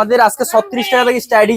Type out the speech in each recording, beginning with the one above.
আমাদের আজকে 36 টাকা থেকে স্টার্টিং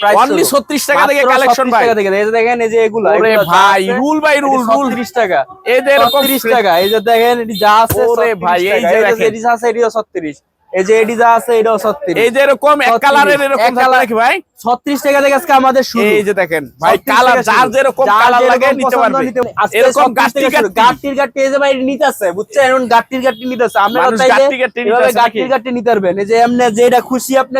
প্রাইস অনলি 36 টাকা থেকে কালেকশন ভাই। টাকা থেকে। এই যে দেখেন এই যে এগুলো ওরে ভাই রুল বাই রুল রুল। 36 টাকা। এই যে এরকম 36 টাকা। এই যে দেখেন এটি যা আছে ওরে 36 ভাই, এই। যে দেখেন। এটি যা আছে এটিও 36 এই যে এটি যা আছে এটাও 36 এই যে এরকম এক কালারের এরকম থাকবে ভাই? 36 টাকা থেকে আজকে আমাদের এই যে দেখেন ভাই কালার যার যেরকম কালার লাগে নিতে পারবে নিতে এরকম 36 গাট্টি টাকা শুরু। গাট্টি গাট্টির গাট্টি এই যে ভাই নিতেছে বুঝছেন এখন আমরা মানুষ চাইলে এভাবে নিতে পারবেন এই যে এমনি যেটা খুশি আপনি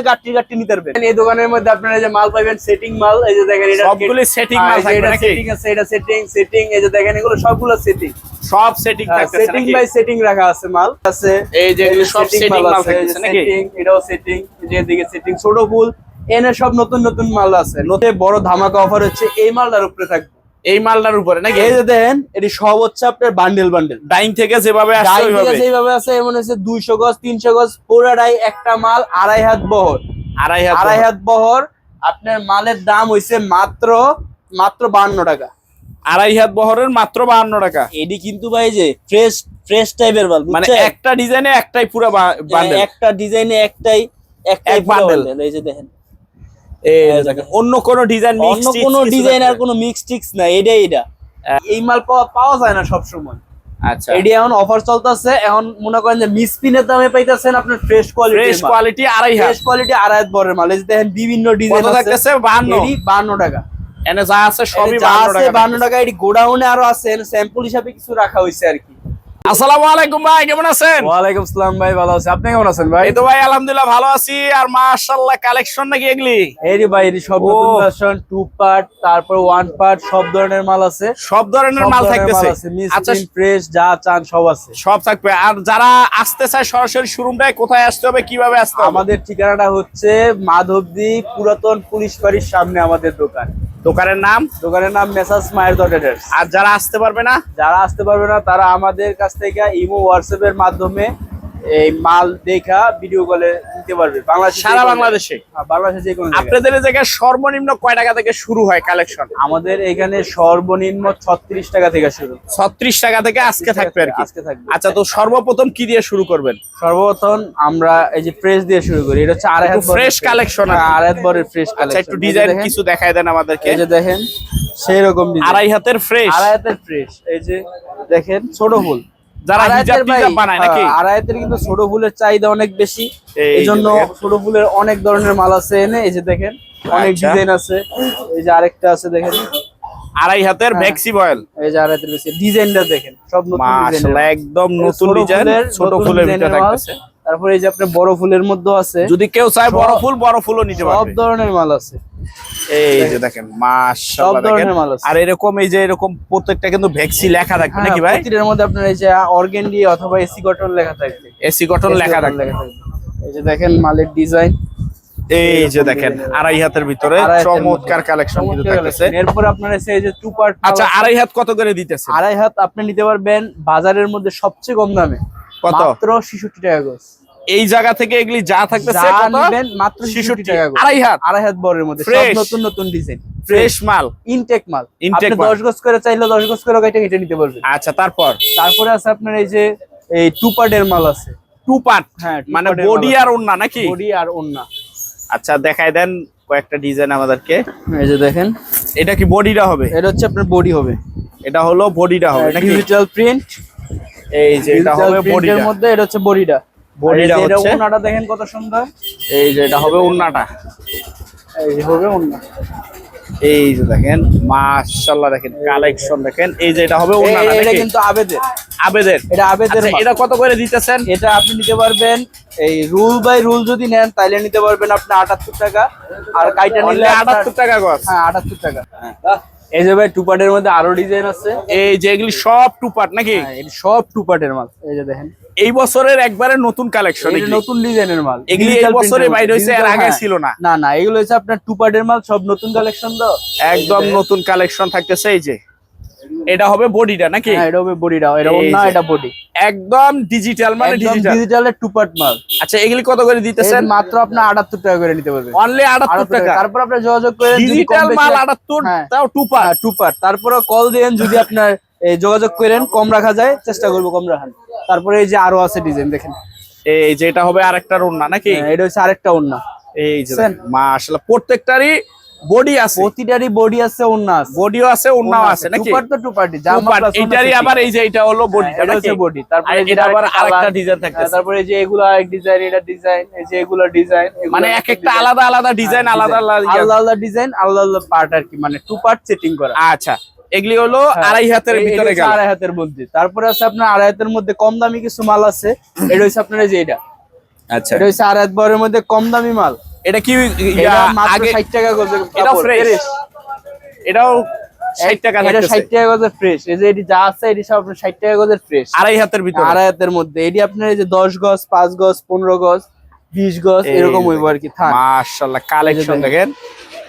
নিতে পারবেন এই দোকানের মধ্যে আপনারা যে মাল পাবেন সেটিং মাল এই যে দেখেন এটা সবগুলি setting মাল থাকবে নাকি? সেটিং আছে এটা সেটিং সেটিং এই যে দেখেন এগুলো সবগুলো সেটিং সব সেটিং থাকতেছে সেটিং বাই সেটিং রাখা আছে মাল আছে এই যে সব setting মাল আছে, নাকি? এটাও সেটিং যে দিকে সেটিং ছোট ফুল এনে সব নতুন নতুন মাল আছে। নতুন বড় ধামাকা অফার হচ্ছে এই মালটার উপরে থাকবে। এই মালটার উপরে নাকি? এই যে দেখেন এটি সব হচ্ছে আপনার বান্ডেল বান্ডেল ডাইং থেকে যেভাবে আসছে ডাই ওইভাবে? যেভাবে আছে এমন হচ্ছে দুইশো গজ তিনশো গজ পুরাটাই একটা মাল আড়াই হাত বহর। আড়াই হাত আড়াই হাত বহর আপনার মালের দাম হইছে মাত্র মাত্র বান্ন টাকা। আড়াই হাত বহরের মাত্র 52 টাকা। এডি কিন্তু ভাই যে ফ্রেশ ফ্রেশ টাইপের মাল মানে একটা ডিজাইনে একটাই পুরো বান্ডেল একটা ডিজাইনে একটাই একটাই দেখেন এই যে দেখেন, অন্য কোন ডিজাইন অন্য কোনো ডিজাইন আর কোনো মিক্স টিক্স না এটাই এটা। এই মাল পাওয়া পাওয়া যায় না সব সময় আচ্ছা। এডি এখন অফার চলতেছে এখন মনে করেন যে মিসপিনের দামে পাইতেছেন আপনার ফ্রেশ কোয়ালিটি ফ্রেশ কোয়ালিটি আড়াই ফ্রেশ কোয়ালিটি আড়াই বরের মাল। এই যে দেখেন বিভিন্ন ডিজাইন কত থাকতেছে? 52 এডি 52 টাকা। এনে যা আছে সবই 52 টাকা 52 টাকা এডি গোডাউনে আরও আছে স্যাম্পল হিসাবে কিছু রাখা হয়েছে আর কি। আসসালামু আলাইকুম ভাই কেমন আছেন? ওয়ালাইকুম আসসালাম ভাই ভালো আছি। আপনি কেমন আছেন ভাই? এই তো ভাই আলহামদুলিল্লাহ ভালো আছি। আর মাশাআল্লাহ কালেকশন নাকি এগুলি? এই ভাই সব নতুন ভার্সন টু পার্ট তারপর ওয়ান পার্ট সব ধরনের মাল আছে। সব ধরনের মাল থাকতেছে। আচ্ছা ফ্রেশ যা চান সব আছে। সব থাকবে। আর যারা আসতে চায় সরাসরি শোরুমটায় কোথায় আসতে হবে কীভাবে আসতে হবে? আমাদের ঠিকানাটা হচ্ছে মাধবদী পুরাতন পুলিশ বাড়ির সামনে আমাদের দোকান। দোকানের নাম? দোকানের নাম মেসাস মায়ের ডটেডার্স আর যারা আসতে পারবে না? যারা আসতে পারবে না তারা আমাদের কাছ থেকে ইমো হোয়াটসঅ্যাপ এর মাধ্যমে এই মাল দেখা ভিডিও কলে নিতে পারবে। বাংলাদেশ সারা বাংলাদেশে? বাংলাদেশে যে কোনো আপনাদের জায়গায় সর্বনিম্ন কয় টাকা থেকে শুরু হয় কালেকশন আমাদের এখানে সর্বনিম্ন ছত্রিশ টাকা থেকে শুরু। ছত্রিশ টাকা থেকে আজকে থাকবে আর কি। আজকে থাকবে। আচ্ছা তো সর্বপ্রথম কি দিয়ে শুরু করবেন? সর্বপ্রথম আমরা এই যে ফ্রেশ দিয়ে শুরু করি এটা হচ্ছে আড়াই হাত fresh collection আর আড়াই হাত বরের ফ্রেশ আচ্ছা কালেকশন একটু ডিজাইন কিছু দেখায় দেন আমাদেরকে। এই যে দেখেন সেই রকম আড়াই হাতের ফ্রেশ আড়াই হাতের ফ্রেশ এই যে দেখেন ছোট ফুল। যারা হিজাব টিজাব বানায় নাকি? হ্যাঁ, কিন্তু ছোট ফুলের চাহিদা অনেক বেশি। এই জন্য। ছোট ফুলের অনেক ধরনের মাল আছে এনে এই যে দেখেন অনেক আচ্ছা। ডিজাইন আছে। এই যে আরেকটা আছে দেখেন। আড়াই হাতের। ভ্যাক্সি বয়েল। এই যে আড়াই হাতের বেশি ডিজাইনটা দেখেন সব নতুন ডিজাইন একদম নতুন ডিজাইন ছোট ফুলের ভিতরে থাকতেছে। তারপরে এই যে আপনার বড় ফুলের মধ্যে আছে। যদি কেউ চায় বড় ফুল বড় ফুলও নিতে সব ধরনের মাল আছে। এই যে দেখেন মাশাআল্লাহ দেখেন। আর এরকম এই যে এরকম প্রত্যেকটা কিন্তু ভ্যাক্সি লেখা থাকবে নাকি ভাই? প্রতিটার মধ্যে আপনার এই যে অর্গেন্ডি অথবা এসি কটন লেখা থাকবে। এসি কটন লেখা থাকবে। এই যে দেখেন মালের ডিজাইন। এই যে দেখেন আড়াই হাতের ভিতরে চমৎকার কালেকশন কিন্তু থাকতেছে। এরপর আপনার এসে এই যে টু পার্ট আচ্ছা আড়াই হাত কত করে দিতেছে? আড়াই হাত আপনি নিতে পারবেন বাজারের মধ্যে সবচেয়ে কম দামে। কত? মাত্র 66 টাকা গজ এই জায়গা থেকে এগুলি যা থাকতেছে মাত্র 66 66 টাকা আড়াই হাত। আড়াই হাত বরের মধ্যে। সব নতুন নতুন ডিজাইন ফ্রেশ মাল। ইনটেক মাল। আপনি 10 গজ করে চাইলে 10 গজ করে কেটে কেটে নিতে পারবেন। আচ্ছা তারপর? তারপরে আছে আপনার এই যে এই টু পার্টের মাল আছে। টু পার্ট হ্যাঁ মানে বডি আর ওন্না নাকি? বডি আর ওন্না আচ্ছা দেখায় দেন কয়েকটা ডিজাইন আমাদেরকে। এই যে দেখেন। এটা কি বডিটা হবে? এটা হচ্ছে আপনার বডি হবে। এটা হলো বডিটা হবে নাকি? ডিজিটাল প্রিন্ট এই যে এটা হবে প্রিন্টের বডিটা মধ্যে এটা হচ্ছে বডিটা বডিটা হচ্ছে ওন্নাটা দেখেন কত সুন্দর। এই যে এটা হবে ওন্নাটা এই যে হবে ওন্না এই যে দেখেন মাশাআল্লাহ দেখেন কালেকশন দেখেন। এই যে এটা হবে ওন্নাটা এটা কিন্তু আবেদের। আবেদের। এটা আবেদের আচ্ছা এটা কত করে দিতেছেন? এটা আপনি নিতে পারবেন এই রুল বাই রুল যদি নেন তাইলে নিতে পারবেন আপনি আটাত্তর টাকা। আর কাইটা নিলে অনলি 78 টাকা গজ হ্যাঁ আটাত্তর টাকা। এই যে ভাই টু পার্টের মধ্যে আরও ডিজাইন আছে। এই যে এগুলি সব টু পার্ট নাকি? হ্যাঁ, সব টু পার্টের মাল এই যে দেখেন। এই বছরের একবারে নতুন কালেকশন নতুন ডিজাইনের মাল। এগুলি এই বছরে বাইরে। হয়েছে, এর আগে হ্যাঁ। ছিল না। না না এগুলো হচ্ছে আপনার টু পার্টের মাল সব নতুন কালেকশন তো। একদম নতুন কালেকশন থাকতেছে এই যে। এটা হবে বডিটা নাকি? হ্যাঁ এটা হবে বডিটা এটা না এটা বডি একদম ডিজিটাল মানে ডিজিটাল ডিজিটালের টু পার্ট মাল। আচ্ছা এগুলি কত করে দিতেছেন? মাত্র আপনি আটাত্তর টাকা করে নিতে পারবেন অনলি 78 টাকা। তারপর আপনি যোগাযোগ করেন ডিজিটাল মাল হয়- 78 হ্যাঁ। তাও টু পার্ট টু পার্ট তারপরে কল দেন যদি আপনার এই যোগাযোগ করেন কম রাখা যায় চেষ্টা করব কম রাখার। তারপরে এই যে আরও আছে ডিজাইন দেখেন। এই যে এটা হবে আরেকটা রুন্না নাকি? হ্যাঁ, এটা হচ্ছে আরেকটা ওন্না এই যে? মাশাআল্লাহ প্রত্যেকটারই বডি আছে। প্রতিটারই বডি আছে ওন্না আছে। বডিও আছে ওন্নাও আছে নাকি? টুপার তো টুপারটি Two part, এটারই আবার এই যে এটা হলো বডি এটা হচ্ছে বডি তারপরে এটা আবার আরেকটা ডিজাইন থাকতেছে। তারপরে এই যে এগুলো আরেক ডিজাইন এটা ডিজাইন এই যে এগুলো ডিজাইন মানে এক একটা আলাদা আলাদা ডিজাইন আলাদা আলাদা আলাদা আলাদা ডিজাইন আলাদা আলাদা পার্ট আর কি মানে টু পার্ট সেটিং করা। আচ্ছা এগুলি হলো হ্যাঁ, আড়াই হাতের ভিতরে গেল। আড়াই হাতের মধ্যে। তারপরে আছে আপনার আড়াই হাতের মধ্যে কম দামি কিছু মাল আছে। এটা হচ্ছে আপনার যে এটা। আচ্ছা। এটা হচ্ছে আড়াই হাত বরের মধ্যে কম দামি মাল। এটা কি এটা আগে 60 টাকা গজে কাপড়, ফ্রেশ এটাও 60 টাকা এটা 60 টাকা গজের ফ্রেশ এই যে এটি যা আছে এটি সব আপনার 60 টাকা গজের ফ্রেশ আড়াই হাতের ভিতরে। আড়াই হাতের মধ্যে। এটি আপনার এই যে 10 গজ 5 গজ 15 গজ 20 গজ এরকম হইব আর কি থান মাশাআল্লাহ কালেকশন দেখেন।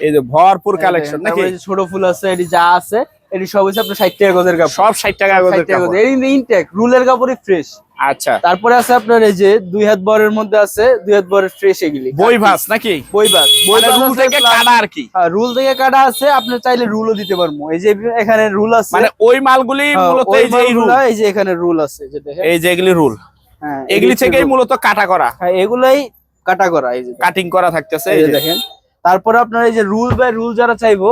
এই যে ভরপুর কালেকশন নাকি? এই যে ছোট ফুল আছে এটি যা আছে এটি সব হচ্ছে আপনার 60 টাকা গজের কাপড়। সব 60 টাকা 60 গজের কাপড় গজ। এটি ইনটেক রুলের কাপড়ই ফ্রেশ আচ্ছা। তারপরে আছে আপনার এই যে দুই হাত বরের মধ্যে আছে দুই হাত বরের ফ্রেশ এগুলি। বই ভাস নাকি? বই বই মানে রুল থেকে কাটা আর কি? রুল থেকে কাটা আছে আপনি চাইলে রুলও দিতে পারব। এই যে এখানে রুল আছে মানে ওই মালগুলি হ্যাঁ, মূলত এই যে রুল। এই যে এখানে রুল আছে যে দেখেন। এই যে এগুলি রুল। হ্যাঁ এগুলি থেকেই মূলত কাটা করা। হ্যাঁ এগুলাই কাটা করা এই যে কাটিং করা থাকতেছে এই যে। দেখেন। তারপরে আপনার এই যে রুল বাই রুল যারা চাইব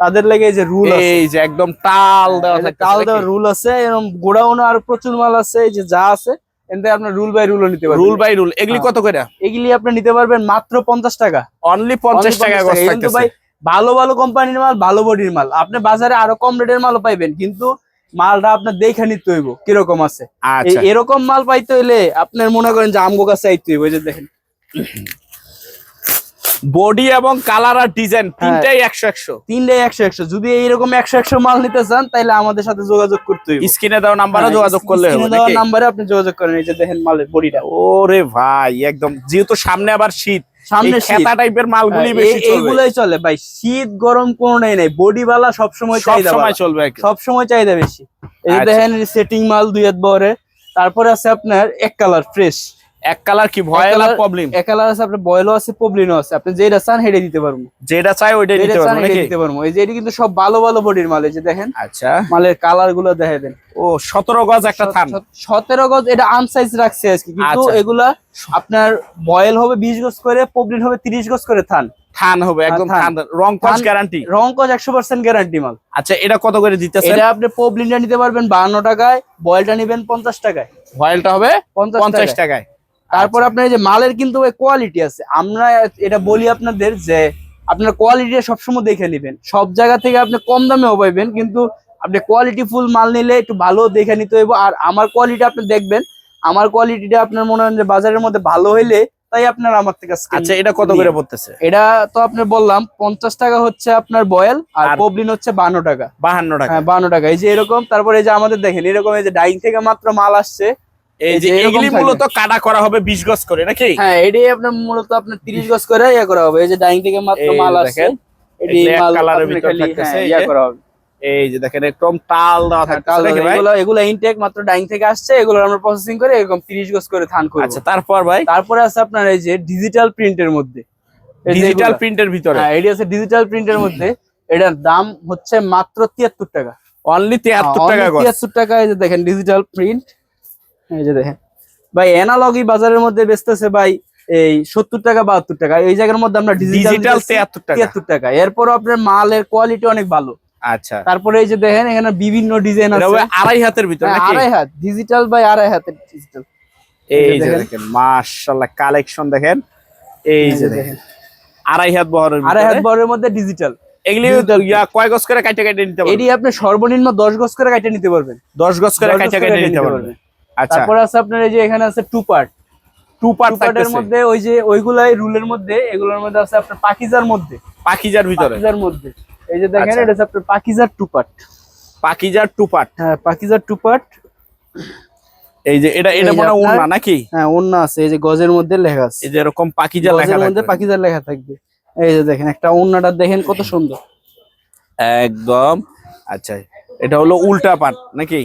তাদের লাগে এই যে রুল আছে। এই যে একদম টাল দেওয়া নাকি? দেওয়া রুল আছে এরকম গোডাউনে আর প্রচুর মাল আছে এই যে যা আছে এতে আপনার রুল বাই রুলও নিতে পারবেন। রুল বাই রুল এগুলি হ্যাঁ। কত করে? এগুলি আপনি নিতে পারবেন মাত্র পঞ্চাশ টাকা। অনলি 50 টাকা। 50 থাকতেছে। ভাই ভালো ভালো কোম্পানির মাল ভালো বডির মাল। আপনি বাজারে আরও কম রেটের মালও পাইবেন কিন্তু মালটা আপনার দেখে নিতে হইব কীরকম আছে। আচ্ছা। এরকম মাল পাইতে হইলে আপনার মনে করেন যে আমগো কাছে আইতে হইব যে দেখেন। বডি এবং কালার আর ডিজাইন হ্যাঁ। তিনটাই একশো একশো। তিনটাই একশো একশো। যদি এইরকম একশো একশো মাল নিতে চান তাহলে আমাদের সাথে যোগাযোগ করতে হইব। স্ক্রিনে দেওয়া নাম্বারে হ্যাঁ, যোগাযোগ করলে হবে স্ক্রিনে দেওয়া নাম্বারে আপনি যোগাযোগ করেন এই যে দেখেন মালের বডিটা। ওরে ভাই একদম। যেহেতু সামনে আবার শীত সামনে এই শীত। খেতা টাইপের মালগুলি হ্যাঁ, বেশি এই- এইগুলাই চলে। ভাই শীত গরম কোনোটাই নাই। বডি বালা চাহিদা সময় চলবে চাহিদা বেশি। এই আচ্ছা। দেখেন সেটিং মাল দুই হাত বরে তারপরে আছে আপনার এক কালার ফ্রেশ এক কালার কি ভয় colour- প্রবলেম এক কালার আছে আপনার বয়েলও আছে পবলিনও আছে। আপনি যেটা চান হেডে দিতে পারব। যেটা চাই ওইটাই চান পারব নাকি? দিতে পারব। এই যে এটি কিন্তু সব ভালো ভালো বডির মাল এই যে দেখেন। আচ্ছা। মালের কালারগুলো দেখে দেন ও 17 গজ একটা থান। সতেরো গজ এটা আনসাইজ রাখছে আজকে। কিন্তু আচ্ছা। এগুলা আপনার বয়েল হবে বিশ গজ করে পবলিন হবে তিরিশ গজ করে থান। থান হবে একদম থান। রং থান- গ্যারান্টি রং কজ একশো পার্সেন্ট গ্যারান্টি মাল। আচ্ছা এটা কত করে দিতেছেন? এটা আপনি পবলিনটা নিতে পারবেন বাহান্ন টাকায় বয়েলটা নিবেন পঞ্চাশ টাকায়। ভয়েলটা হবে পঞ্চাশ 50 টাকায়। টাকায়। তারপর আপনার এই যে মালের কিন্তু কোয়ালিটি আছে। আমরা এটা বলি আপনাদের যে আপনার কোয়ালিটি সবসময় দেখে নেবেন। সব জায়গা থেকে আপনি কম দামেও পাইবেন কিন্তু আপনি কোয়ালিটি ফুল মাল নিলে একটু ভালো দেখে নিতে হইব। আর আমার কোয়ালিটি আপনি দেখবেন আমার কোয়ালিটিটা আপনার মনে হয় যে বাজারের মধ্যে ভালো হইলে তাই আপনার আমার থেকে আচ্ছা এটা কত করে পড়তেছে? এটা তো আপনার বললাম পঞ্চাশ টাকা হচ্ছে আপনার বয়েল আর পবলিন হচ্ছে বান্ন টাকা। 52 টাকা। হ্যাঁ বান্ন টাকা। এই যে এরকম তারপরে এই যে আমাদের দেখেন এরকম এই যে ডাইং থেকে মাত্র মাল আসছে এই যে এগুলি মূলত কাটা করা হবে 20 গজ করে নাকি? হ্যাঁ আপনার মূলত আপনার গজ করে ইয়ে করা হবে। এই যে ডাইং থেকে মাত্র মাল এটি কালারের ভিতর থাকতেছে, হ্যাঁ, ইয়া করা হবে। এই যে দেখেন একদম টাল দেওয়া হ্যাঁ, এগুলো এগুলো ইনটেক মাত্র ডাইং থেকে আসছে এগুলো আমরা প্রসেসিং করে এরকম তিরিশ গজ করে থান করব। আচ্ছা তারপর ভাই? তারপরে আছে আপনার এই যে ডিজিটাল প্রিন্টের মধ্যে। ডিজিটাল। প্রিন্টের ভিতরে? হ্যাঁ এটি আছে ডিজিটাল প্রিন্টের মধ্যে। এটার দাম হচ্ছে মাত্র তিয়াত্তর টাকা। অনলি 73 টাকা গজ। তিয়াত্তর টাকা এই যে দেখেন ডিজিটাল প্রিন্ট এই যে দেখেন। ভাই অ্যানালগি বাজারের মধ্যে বেচতেছে ভাই এই সত্তর টাকা বাহাত্তর টাকা। এই জায়গার মধ্যে আমরা ডিজিটাল ডিজিটাল 73 টাকা। তিয়াত্তর টাকা। এরপর আপনার মালের কোয়ালিটি অনেক ভালো। আচ্ছা। তারপরে এই যে দেখেন এখানে বিভিন্ন ডিজাইন আছে। আড়াই হাতের ভিতরে হ্যাঁ, আড়াই হাত। ডিজিটাল বাই আড়াই হাতের ডিজিটাল এই যে দেখেন। মাশাআল্লাহ কালেকশন দেখেন। এই যে দেখেন। আড়াই হাত বহরের আড়াই হাত বরের মধ্যে ডিজিটাল এগুলি ইয়া কয় গজ করে কাটে কাটে নিতে পারবেন? এটি আপনি সর্বনিম্ন দশ গজ করে কাটে নিতে পারবেন। 10 গজ করে 10 কাটে কাটে নিতে পারবেন। তারপরে আছে আপনার এই যে এখানে আছে টু পার্ট টু পার্ট পার্টের মধ্যে ওই যে ওইগুলাই রুলের মধ্যে এগুলোর মধ্যে আছে আপনার পাকিজার মধ্যে। পাকিজার ভিতরে। পাকিজার মধ্যে। এই যে দেখেন আচ্ছা। এটা হচ্ছে আপনার পাকিজার টু পার্ট পাকিজার টু পার্ট হ্যাঁ পাকিজার টু পার্ট এই যে এটা এটা মনে ওড়না নাকি? হ্যাঁ অন্য আছে। এই যে গজের মধ্যে লেখা আছে। এই যে এরকম পাকিজা লেখা গজের মধ্যে থাকবে। পাকিজার লেখা থাকবে। এই যে দেখেন একটা অন্যটা দেখেন কত সুন্দর। একদম। আচ্ছা। এটা হলো উল্টা পাট নাকি?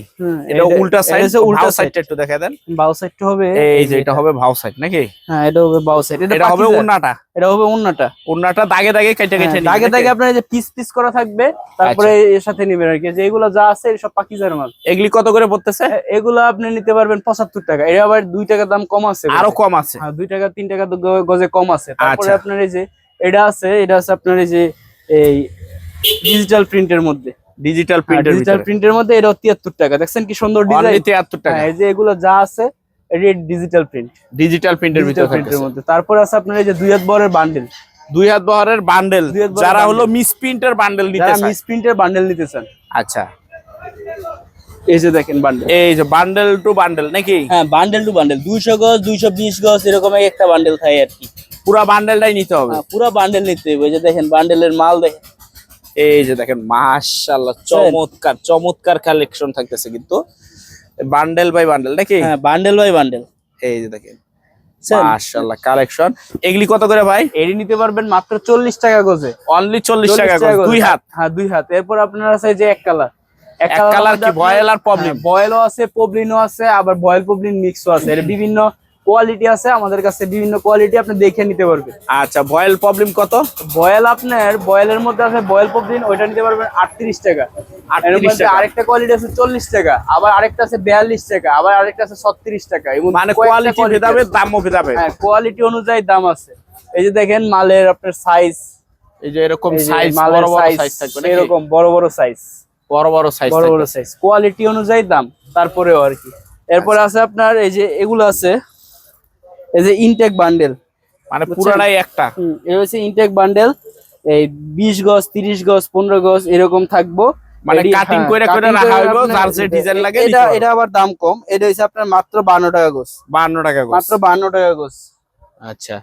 এটা উল্টা সাইড উল্টা সাইড সাইডটা একটু দেখা দেন। বাউ সাইডটা হবে এই যে এটা হবে ভাও সাইড নাকি? হ্যাঁ এটা হবে বাউ সাইড এটা হবে। উন্নাটা। এটা হবে উন্নাটা। উন্নাটা দাগে দাগে কেটে কেটে হ্যাঁ, দাগে দাগে আপনার যে পিস পিস করা থাকবে তারপরে আচ্ছা। এর সাথে নিবেন আর কি। যে এগুলো যা আছে সব পাকিজার মাল। এগুলি কত করে পড়তেছে? এগুলো আপনি নিতে পারবেন পঁচাত্তর টাকা। এটা আবার দুই টাকা দাম কম আছে। আরও কম আছে। হ্যাঁ দুই টাকা তিন টাকা গজে কম আছে। তারপরে আচ্ছা। আপনার এই যে এটা আছে এটা আছে আপনার এই যে এই ডিজিটাল প্রিন্টের মধ্যে। ডিজিটাল প্রিন্টের ডিজিটাল প্রিন্টের মধ্যে এটা তিয়াত্তর টাকা। দেখছেন কি সুন্দর ডিজাইন 73 টাকা। এই যে এগুলো যা আছে এটা ডিজিটাল প্রিন্ট ডিজিটাল প্রিন্টের ভিতরে প্রিন্টের মধ্যে। তারপরে আছে আপনার এই যে দুই হাত বরের বান্ডেল দুই হাত বহরের বান্ডেল যারা হলো মিস প্রিন্টের বান্ডেল নিতে চায়। মিস প্রিন্টের বান্ডেল নিতে চান। আচ্ছা। এই যে দেখেন বান্ডেল এই যে বান্ডেল টু বান্ডেল নাকি? হ্যাঁ বান্ডেল টু বান্ডেল দুইশো গজ দুইশো বিশ গজ এরকম একটা বান্ডেল থাকে আর কি। পুরা বান্ডেলটাই নিতে হবে। হ্যাঁ, পুরো বান্ডেল নিতে হবে। এই যে দেখেন বান্ডেলের মাল দেখেন। এই যে দেখেন মাশাআল্লাহ চমৎকার চমৎকার কালেকশন থাকতেছে কিন্তু। বান্ডেল বাই বান্ডেল নাকি? হ্যাঁ বান্ডেল বাই বান্ডেল এই যে দেখেন মাশাআল্লাহ কালেকশন এগুলি কত করে ভাই? এডি নিতে পারবেন মাত্র চল্লিশ টাকা গজে। অনলি চল্লিশ টাকা 40 করে, দুই হাত। হ্যাঁ দুই হাত। এরপর আপনার আছে যে এক কালার এক কালার কি ভয়েল আর বয়েলও আছে পবলিনও আছে আবার বয়েল পবলিন মিক্সও আছে। এর বিভিন্ন কোয়ালিটি আছে আমাদের কাছে বিভিন্ন কোয়ালিটি আপনি দেখে নিতে পারবেন। আচ্ছা বয়েল প্রবলেম কত? বয়েল আপনার বয়েলের মধ্যে আছে বয়েল প্রবলেম ওইটা নিতে পারবেন আটত্রিশ টাকা। এর 38 মধ্যে আরেকটা কোয়ালিটি আছে চল্লিশ টাকা আবার আরেকটা আছে বিয়াল্লিশ টাকা আবার আরেকটা আছে ছত্রিশ টাকা। মানে কোয়ালিটি ভেদাবে দামও ভেদাবে হ্যাঁ কোয়ালিটি অনুযায়ী দাম আছে। এই যে দেখেন মালের আপনার সাইজ এই যে এরকম সাইজ বড় বড় সাইজ সাইজ থাকবে এরকম বড় বড় সাইজ বড় বড় সাইজ বড় বড় সাইজ কোয়ালিটি অনুযায়ী দাম তারপরেও আর কি। এরপর আচ্ছা। আছে আপনার এই যে এগুলো আছে এই যে ইনটেক বান্ডেল মানে? পুরাটাই একটা। এই হচ্ছে ইনটেক বান্ডেল এই বিশ গজ তিরিশ গজ পনেরো গজ এরকম থাকব। মানে কাটিং করে করে রাখা হইবো, যার যে ডিজাইন লাগে এটা এটা আবার দাম কম। এটা হচ্ছে আপনার মাত্র বান্ন টাকা গজ। বান্ন টাকা গজ। মাত্র বান্ন টাকা গজ। আচ্ছা।